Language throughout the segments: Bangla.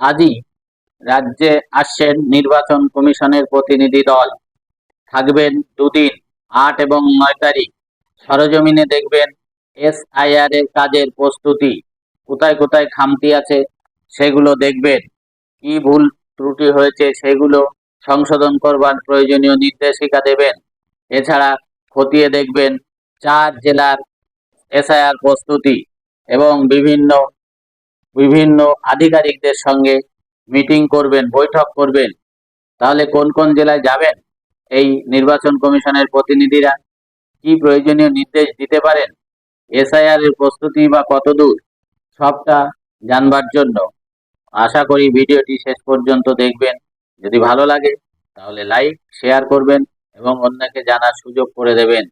আজই রাজ্যে আসছেন নির্বাচন কমিশনের প্রতিনিধি দল। থাকবেন দুদিন, আট এবং নয় তারিখ। সরজমিনে দেখবেন এসআইআর এর কাজের প্রস্তুতি। কোথায় কোথায় খামতি আছে সেগুলো দেখবেন। কি ভুল ত্রুটি হয়েছে সেগুলো সংশোধন করবার প্রয়োজনীয় নির্দেশিকা দেবেন। এছাড়া খতিয়ে দেখবেন চার জেলার এসআইআর প্রস্তুতি এবং বিভিন্ন বিভিন্ন আধিকারিকদের সঙ্গে মিটিং করবেন, বৈঠক করবেন। তাহলে কোন কোন জেলায় যাবেন? এই নির্বাচন কমিশনের প্রতিনিধিরা কি প্রয়োজনীয় নির্দেশ দিতে পারেন? এসআইআর এর প্রস্তুতি বা কতদূর সবটা জানবার জন্য আশা করি ভিডিওটি শেষ পর্যন্ত দেখবেন। যদি ভালো লাগে, তাহলে লাইক, শেয়ার করবেন এবং অন্যকে জানার সুযোগ করে দেবেন।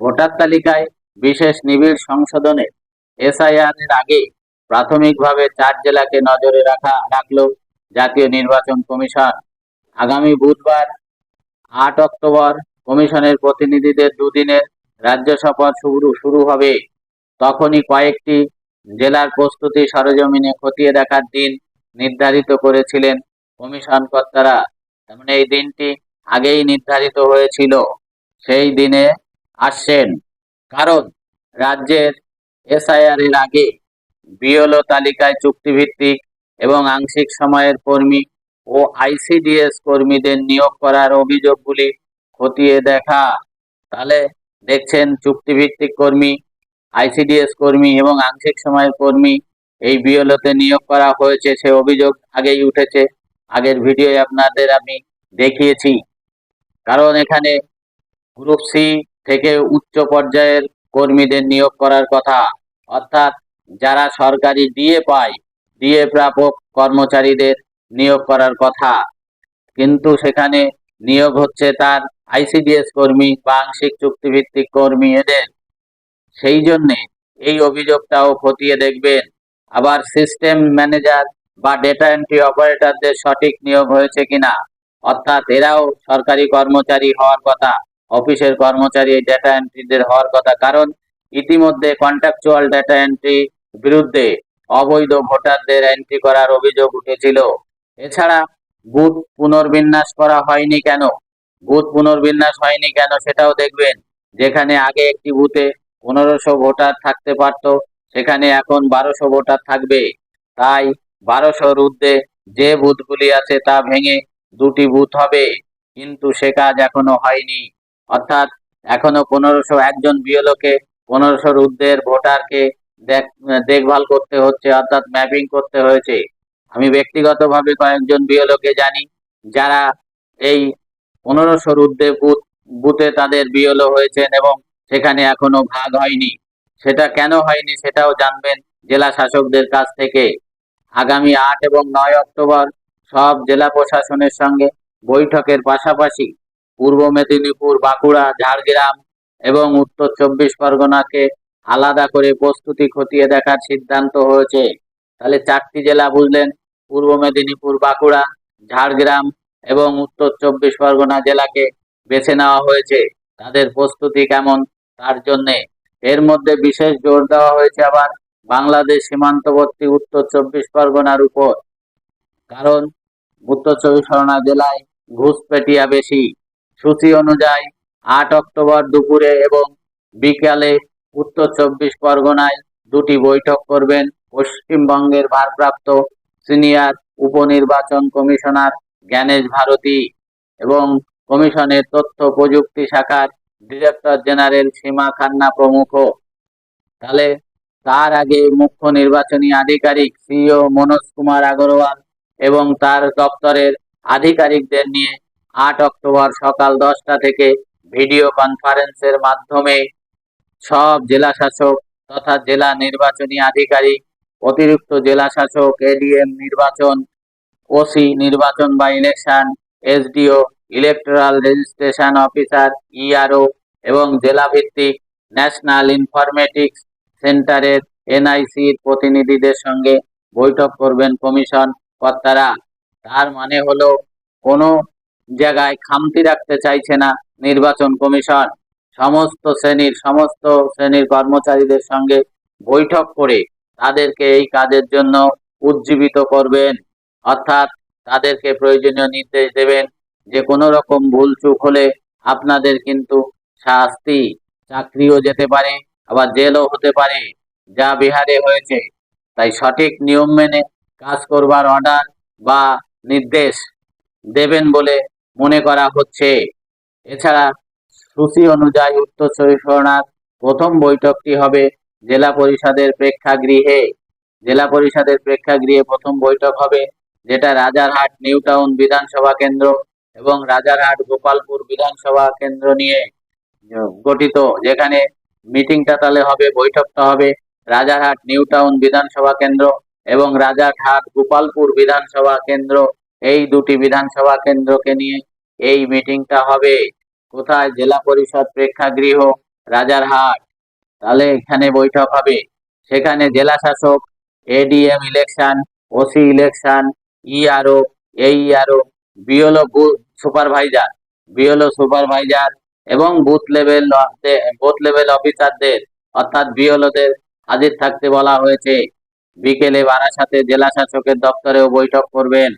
ভোটার তালিকায় বিশেষ নিবিড় সংশোধনে এসআইআর এর আগে প্রাথমিকভাবে চার জেলাকে নজরে রাখা, রাখল জাতীয় নির্বাচন কমিশন। আগামী বুধবার, আট অক্টোবর কমিশনের প্রতিনিধিদের দুদিনের রাজ্য সফর শুরু শুরু হবে। তখনই কয়েকটি জেলার প্রস্তুতি সরজমিনে খতিয়ে দেখার দিন নির্ধারিত করেছিলেন কমিশন কর্তারা। তার মানে এই দিনটি আগেই নির্ধারিত হয়েছিল। সেই দিনে আসছেন। কারণ, রাজ্যের এসআইআর এর আগে বিএলও তালিকায় চুক্তিভিত্তিক এবং আংশিক সময়ের কর্মী ও আইসিডিএস কর্মীদের নিয়োগ করার অভিযোগগুলি খতিয়ে দেখা। তাহলে দেখছেন চুক্তিভিত্তিক কর্মী, আইসিডিএস কর্মী এবং আংশিক সময়ের কর্মী এই বিএলওতে নিয়োগ করা হয়েছে, সে অভিযোগ আগেই উঠেছে। আগের ভিডিও আপনাদের আমি দেখিয়েছি। কারণ এখানে গ্রুপ সি থেকে উচ্চ পর্যায়ের কর্মীদের নিয়োগ করার কথা। অর্থাৎ যারা সরকারি ডিএ পায় ডিএ প্রাপক কর্মচারীদের নিয়োগ করার কথা। কিন্তু সেখানে নিয়োগ হচ্ছে তার আইসিডিএস কর্মী বা আংশিক চুক্তিভিত্তিক কর্মী এদের। সেই জন্যে এই অভিযোগটাও খতিয়ে দেখবেন। আবার সিস্টেম ম্যানেজার বা ডেটা এন্ট্রি অপারেটরদের সঠিক নিয়োগ হয়েছে কিনা? অর্থাৎ এরাও সরকারি কর্মচারী হওয়ার কথা, অফিসের কর্মচারী ডেটা এন্ট্রিদের হওয়ার কথা। কারণ ইতিমধ্যে কন্ট্রাকচুয়াল ডেটা এন্ট্রি বিরুদ্ধে অবৈধ ভোটারদের এন্ট্রি করার অভিযোগ উঠেছিল। এছাড়া বুথ পুনর্বিন্যাস করা হয়নি কেন? বুথ পুনর্বিন্যাস হয়নি কেন সেটাও দেখবেন। যেখানে আগে একটি বুথে পনেরোশো ভোটার থাকতে পারত, সেখানে এখন বারোশো ভোটার থাকবে। তাই বারোশোর ঊর্ধ্বে যে বুথগুলি আছে তা ভেঙে দুটি বুথ হবে। কিন্তু সে কাজ এখনও হয়নি। অর্থাৎ এখনও পনেরোশো একজন বিএলওকে পনেরোশোর ঊর্ধ্বের ভোটারকে দেখভাল করতে হচ্ছে, অর্থাৎ ম্যাপিং করতে হয়েছে। আমি ব্যক্তিগতভাবে কয়েকজন বিএলওকে জানি, যারা এই পনেরোশোর ঊর্ধ্বে বুথ তাদের বিএলও হয়েছেন এবং সেখানে এখনও ভাগ হয়নি। সেটা কেন হয়নি সেটাও জানবেন জেলা শাসকদের কাছ থেকে। আগামী আট এবং নয় অক্টোবর সব জেলা প্রশাসনের সঙ্গে বৈঠকের পাশাপাশি পূর্ব মেদিনীপুর, বাঁকুড়া, ঝাড়গ্রাম এবং উত্তর চব্বিশ পরগনাকে আলাদা করে প্রস্তুতি খতিয়ে দেখার সিদ্ধান্ত হয়েছে। তাহলে চারটি জেলা বুঝলেন, পূর্ব মেদিনীপুর, বাঁকুড়া, ঝাড়গ্রাম এবং উত্তর চব্বিশ পরগনা জেলাকে বেছে নেওয়া হয়েছে। তাদের প্রস্তুতি কেমন তার জন্যে? এর মধ্যে বিশেষ জোর দেওয়া হয়েছে আবার বাংলাদেশ সীমান্তবর্তী উত্তর চব্বিশ পরগনার উপর। কারণ উত্তর চব্বিশ পরগনা জেলায় ঘুষপেটিয়া বেশি। সূচি অনুযায়ী আট অক্টোবর দুপুরে এবং বিকালে উত্তর চব্বিশ পরগনায় দুটি বৈঠক করবেন পশ্চিমবঙ্গের ভারপ্রাপ্ত সিনিয়র উপনির্বাচন কমিশনার জ্ঞানেশ ভারতী এবং কমিশনের তথ্য প্রযুক্তি শাখার ডিরেক্টর জেনারেল সীমা খান্না প্রমুখ। তাহলে তার আগে মুখ্য নির্বাচনী আধিকারিক সিও মনোজ কুমার আগরওয়াল এবং তার দপ্তরের আধিকারিকদের নিয়ে আট অক্টোবর সকাল দশটা থেকে ভিডিও কনফারেন্সের মাধ্যমে সব জেলা শাসক তথা জেলা নির্বাচনী আধিকারিক, অতিরিক্ত জেলা শাসক, এডিএম নির্বাচন, ওসি নির্বাচন বা election SDO electoral registration officer ERO এবং জেলা ভিত্তিক ন্যাশনাল ইনফরমেটিক্স সেন্টারের এনআইসির প্রতিনিধিদের সঙ্গে বৈঠক করবেন কমিশন কর্তারা। তার মানে হলো কোনো জায়গায় খামতি রাখতে চাইছে না নির্বাচন কমিশন। সমস্ত শ্রেণির সমস্ত শ্রেণির কর্মচারীদের সঙ্গে বৈঠক করে তাদেরকে এই কাজের জন্য উজ্জীবিত করবেন। অর্থাৎ তাদেরকে প্রয়োজনীয় নির্দেশ দেবেন যে কোনো রকম ভুল চুক হলে আপনাদের কিন্তু শাস্তি, চাকরিও যেতে পারে, আবার জেলও হতে পারে, যা বিহারে হয়েছে। তাই সঠিক নিয়ম মেনে কাজ করবার অর্ডার বা নির্দেশ দেবেন বলে মনে করা হচ্ছে। এছাড়া সূচি অনুযায়ী চব্বিশ পরগনার প্রথম বৈঠকটি হবে জেলা পরিষদের প্রেক্ষাগৃহে। জেলা পরিষদের প্রেক্ষাগৃহে প্রথম বৈঠক হবে, যেটা রাজারহাট, নিউ টাউন বিধানসভা কেন্দ্র এবং রাজারহাট, গোপালপুর বিধানসভা কেন্দ্র নিয়ে গঠিত, যেখানে মিটিংটা তাহলে হবে, বৈঠকটা হবে রাজারহাট, নিউ টাউন বিধানসভা কেন্দ্র এবং রাজারহাট, গোপালপুর বিধানসভা কেন্দ্র। এই দুটি বিধানসভা কেন্দ্রকে নিয়ে এই মিটিংটা হবে। কোথায়? জেলা পরিষদ প্রেক্ষাগৃহ রাজারহাট তাহলে এখানে বৈঠক হবে। সেখানে জেলা শাসক, ADM election, OC election, ERO, AERO, BLO supervisor BLO supervisor এবং বুথ লেভেল বুথ লেভেল অফিসারদের, অর্থাৎ বিএলওদের হাজির থাকতে বলা হয়েছে। বিকেলে বারাসাতে জেলা শাসকের দপ্তরেও বৈঠক করবেন।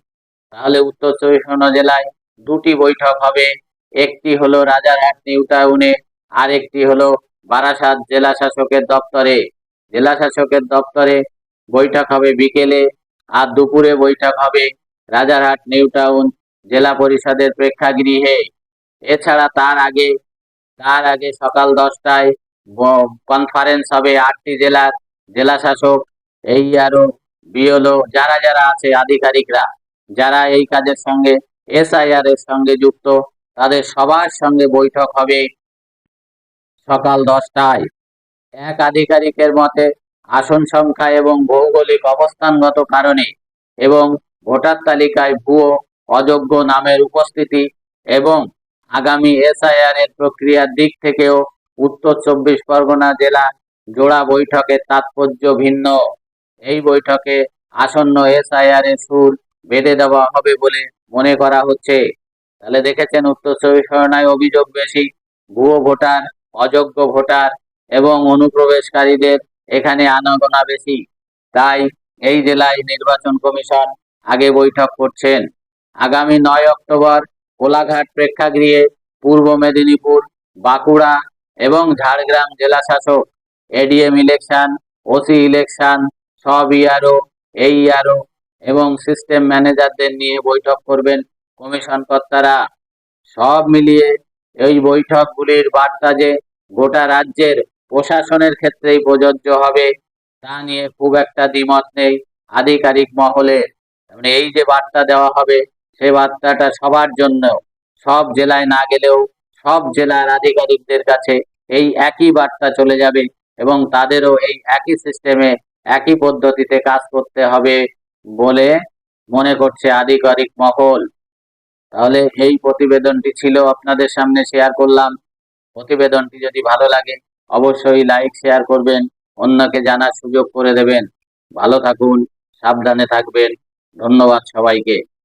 তাহলে উত্তর চব্বিশ জেলায় দুটি বৈঠক হবে। একটি হলো রাজারহাট নিউ টাউনে আর একটি হলো বারাসাত জেলা শাসকের দপ্তরে। জেলা শাসকের দপ্তরে বৈঠক হবে বিকেলে, আর দুপুরে বৈঠক হবে রাজারহাট নিউ টাউন জেলা পরিষদের প্রেক্ষাগৃহে। এছাড়া তার আগে তার আগে সকাল দশটায় কনফারেন্স হবে আটটি জেলার জেলা শাসক এই আরও বিএলও যারা যারা আছে আধিকারিকরা, যারা এই কাজের সঙ্গে এসআইআর এর সঙ্গে যুক্ত তাদের সবার সঙ্গে বৈঠক হবে সকাল দশটায়। এক আধিকারিকের মতে, আসন সংখ্যা এবং ভৌগোলিক অবস্থানগত কারণে এবং ভোটার তালিকায় ভুয়ো, অযোগ্য নামের উপস্থিতি এবং আগামী এসআইআর এর প্রক্রিয়ার দিক থেকেও উত্তর চব্বিশ পরগনা জেলা জোড়া বৈঠকের তাৎপর্য ভিন্ন। এই বৈঠকে আসন্ন এসআইআর এর সুর বেঁধে দেওয়া হবে বলে মনে করা হচ্ছে। তাহলে দেখেছেন উত্তর চব্বিশ পরগনায় অভিযোগ বেশি। ভুয়ো ভোটার, অযোগ্য ভোটার এবং অনুপ্রবেশকারীদের এখানে আনাগোনা বেশি। তাই এই জেলায় নির্বাচন কমিশন আগে বৈঠক করছেন। আগামী নয় অক্টোবর কোলাঘাট প্রেক্ষাগৃহে পূর্ব মেদিনীপুর, বাঁকুড়া এবং ঝাড়গ্রাম জেলা শাসক এডিএম ইলেকশন, ওসি ইলেকশন, সব ইআরও, এই ইআরও এবং সিস্টেম ম্যানেজারদের নিয়ে বৈঠক করবেন কমিশন কর্তারা সব মিলিয়ে এই বৈঠকগুলির বার্তা যে গোটা রাজ্যের প্রশাসনের ক্ষেত্রেই প্রযোজ্য হবে, তা নিয়ে খুব একটা দ্বিমত নেই আধিকারিক মহলে। মানে এই যে বার্তা দেওয়া হবে, সে বার্তাটা সবার জন্য সব জেলায় না গেলেও সব জেলার আধিকারিকদের কাছে এই একই বার্তা চলে যাবে এবং তাদেরও এই একই সিস্টেমে একই পদ্ধতিতে কাজ করতে হবে বলে মনে করছে আধিকারিক মহল। তাহলে এই প্রতিবেদনটি ছিল আপনাদের সামনে শেয়ার করলাম। প্রতিবেদনটি যদি ভালো লাগে, অবশ্যই লাইক শেয়ার করবেন, অন্যকে জানার সুযোগ করে দেবেন। ভালো থাকুন, সাবধানে থাকবেন। ধন্যবাদ সবাইকে।